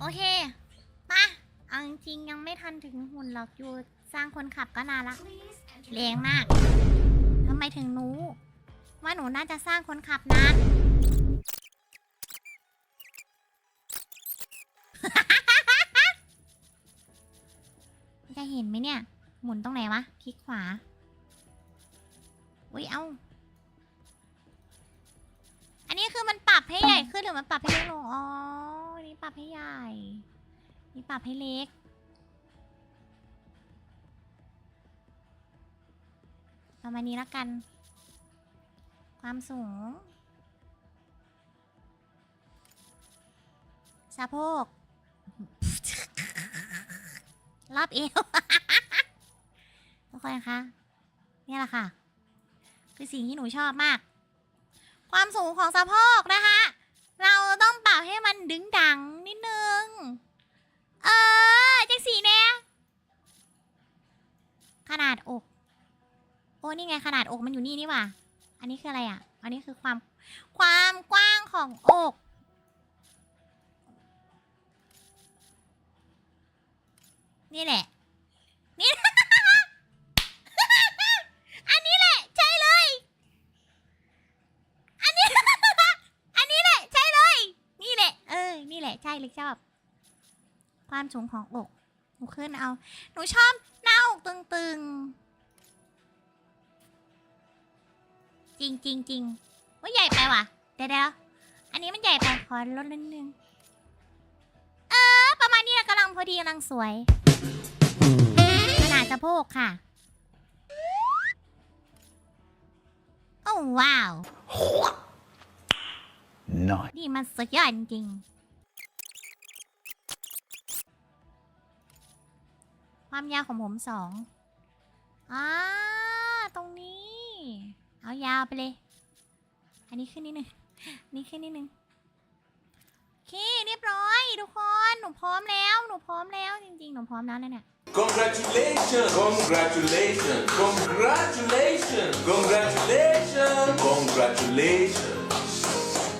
โอเคมาเอาจริงๆยังไม่ทันถึงหุ่นหรอกอยู่สร้างคนขับก็นานละแรงมากทำไมถึงรู้ว่าหนูน่าจะสร้างคนขับนานจะเห็นไหมเนี่ย หมุนตรงไหนวะ คลิกขวา อุ้ยเอา อันนี้คือมันปรับให้ใหญ่ขึ้นหรือมันปรับให้เล็กลงอ๋อ ปรับให้ใหญ่ นี่ปรับให้เล็ก ประมาณนี้แล้วกัน ความสูง สะโพก รอบเอว ทุกคนคะนี่แหละค่ะ คือสิ่งที่หนูชอบมาก ความสูงของสะโพกนะคะ เราต้องเปรับให้มันดึงดังนิดนึง เออจังสีแน่ขนาดอก โอ้นี่ไงขนาดอกมันอยู่นี่นี่ว่าอันนี้คืออะไรอะ อันนี้คือความความกว้างของอกนี่แหละ นี่ อันนี้แหละ ใช่เลย อันนี้ อันนี้แหละ ใช่เลย นี่แหละ เออ นี่แหละ ใช่เลยชอบ ความสูงของอก หนูขึ้นเอา หนูชอบหน้าอกตึงๆ จริงจริงจริงว่าใหญ่ไปว่ะเดี๋ยวเดี๋ยวอันนี้มันใหญ่ไปขอลดนิดนึง เออ ประมาณนี้แหละกำลังพอดีกำลังสวย ขนาดสะโพกค่ะ โอ้ว้าว Nice. นี่มันสุดยอดจริงๆ ความยาวของผมสองอ่าตรงนี้ เอายาวไปเลย อันนี้ขึ้นนิดนึง นี่ขึ้นนิดนึงโอเคเรียบร้อยทุกคน หนูพร้อมแล้ว หนูพร้อมแล้วจริงๆ หนูพร้อมแล้วนะเนี่ย Congratulations! Congratulations! Congratulations! Congratulations! Congratulations!